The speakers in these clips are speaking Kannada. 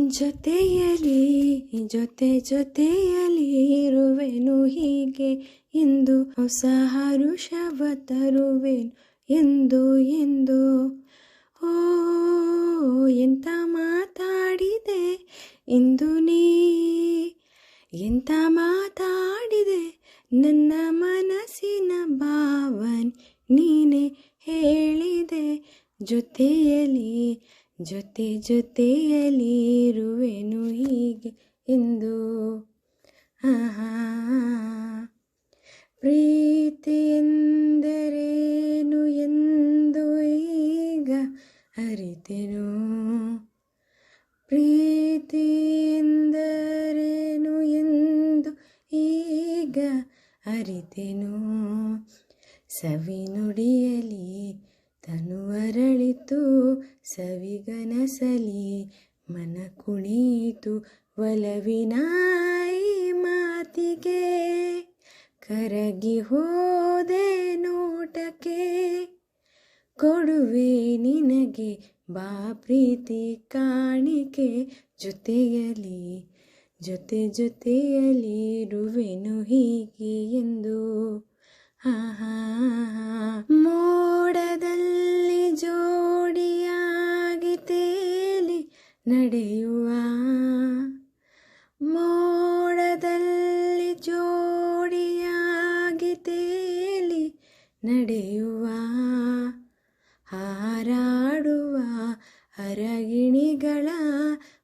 ಜೊತೆಯಲಿ ಜೊತೆ ಜೊತೆಯಲಿ ಇರುವೆನು ಹೀಗೆ. ಎಂದು ಹೊಸ ಹರುಷವ ತರುವೆನು, ಎಂದು ಎಂದು. ಓ, ಎಂತ ಮಾತಾಡಿದೆ, ಇಂದು ನೀ. ಎಂತ ಮಾತಾಡಿದೆ, ನನ್ನ ಮನಸ್ಸಿನ ಭಾವನ್ ನೀನೆ ಹೇಳಿದೆ. ಜೊತೆಯಲಿ ಜೊತೆ ಜೊತೆಯಲ್ಲಿ ಇರುವೆನು ಹೀಗೆ ಎಂದು. ಆಹಾ. ಪ್ರೀತಿ ಎಂದರೇನು ಎಂದು ಈಗ ಅರಿತೆನು. ಪ್ರೀತಿ ಎಂದರೇನು ಎಂದು ಈಗ ಅರಿತೆನು. ಸವಿ ನುಡಿಯಲಿ ತನು ಅರಳಿತು ಸವಿಗನಸಲಿ, ಮನ ಕುಣೀತು ಒಲವಿನಾಯಿ ಮಾತಿಗೆ. ಕರಗಿ ಹೋದೆ ನೋಟಕ್ಕೆ, ಕೊಡುವೆ ನಿನಗೆ ಬಾ ಪ್ರೀತಿ ಕಾಣಿಕೆ ಜೊತೆಯಲಿ, ಜೊತೆ ಜೊತೆಯಲಿ ಇರುವೆನು ಹೀಗೆ ಎಂದು. ಹಾ ಮೋಡದಲ್ಲಿ ನಡೆಯುವ ಮೋಡದಲ್ಲಿ ಜೋಡಿಯಾಗಿ ತೇಲಿ ನಡೆಯುವ ಹಾರಾಡುವ ಅರಗಿಣಿಗಳ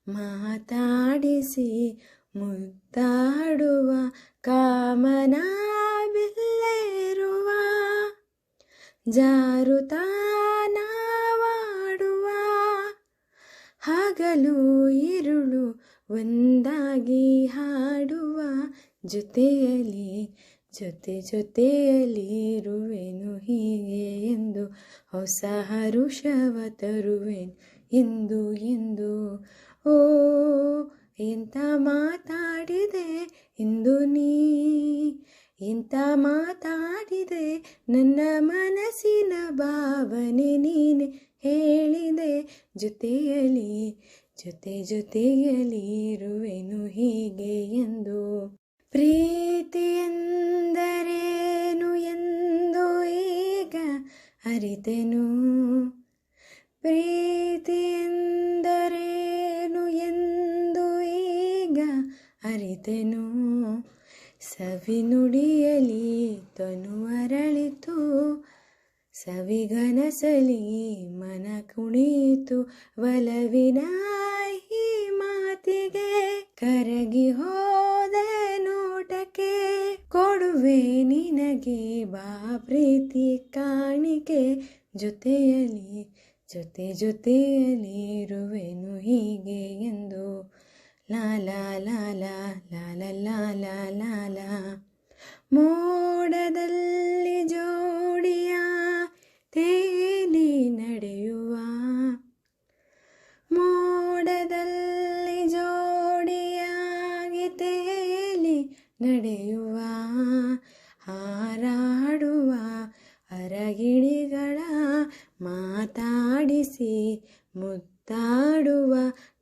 ಮಾತಾಡಿಸಿ ಮುದ್ದಾಡುವ ಕಾಮನ ಬಿಲ್ಲೇರುವ ಜಾರುತಾನವಾಡುವ ಹಗಲು ಇರುಳು ಒಂದಾಗಿ ಹಾಡುವ ಜೊತೆಯಲ್ಲಿ, ಜೊತೆ ಜೊತೆಯಲ್ಲಿ ಇರುವೆನು ಹೀಗೆ ಎಂದು ಹೊಸ ಹರುಷವ ತರುವೆನು ಎಂದು ಎಂದು ಓ, ಎಂತ ಮಾತಾಡಿದೆ ಇಂದು ನೀ? ಎಂತ ಮಾತಾಡಿದೆ? ನನ್ನ ಮನಸ್ಸಿನ ಭಾವನೆ ನೀನು ಹೇಳಿದೆ. ಜೊತೆಯಲಿ ಜೊತೆ ಜೊತೆಯಲಿ ಇರುವೆನು ಹೀಗೆ ಎಂದು. ಪ್ರೀತಿ ಎಂದರೇನು ಎಂದು ಈಗ ಅರಿತೆನು. ಪ್ರೀತಿ ಎಂದರೇನು ಎಂದು ಈಗ ಅರಿತೆನು. ಸವಿ ನುಡಿಯಲಿ ತನು ಅರಳಿತು ಸವಿಗನಸಲಿ ಮನ ಕುಣಿತು ವಲವಿನ ಈ ಮಾತಿಗೆ ಕರಗಿ ಹೋದ ನೋಟಕ್ಕೆ, ಕೊಡುವೆ ನಿನಗೆ ಬಾ ಪ್ರೀತಿ ಕಾಣಿಕೆ. ಜೊತೆಯಲಿ ಜೊತೆ ಜೊತೆಯಲಿ ಇರುವೆನು ಹೀಗೆ ಎಂದು ಲಾಲ ಲಾಲ ಲಾಲ ಲಾಲ ಲಾಲ ಮೋಡದಲ್ಲಿ ಜೋಡಿಯ ತೇಲಿ ನಡೆಯುವ ಮೋಡದಲ್ಲಿ ಜೋಡಿಯಾಗಿ ತೇಲಿ ನಡೆಯುವ ಹಾರಾಡುವ ಅರಗಿಳಿಗಳ ಮಾತಾಡಿಸಿ ಮುತ್ತಾಡುವ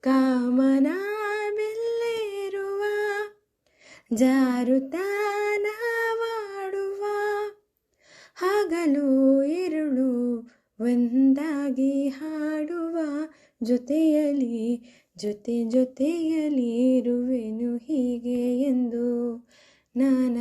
ಕಾಮನ ಜಾರುತಾನವಾಡುವ ಹಗಲು ഇരുಳು ಒಂದಾಗಿ ಹಾಡುವ ಜೊತೆಯಲಿ ಜೊತೆ ಜೊತೆಯಲಿ ಇರುವೆನು ಹೀಗೆ ಎಂದು ನಾನ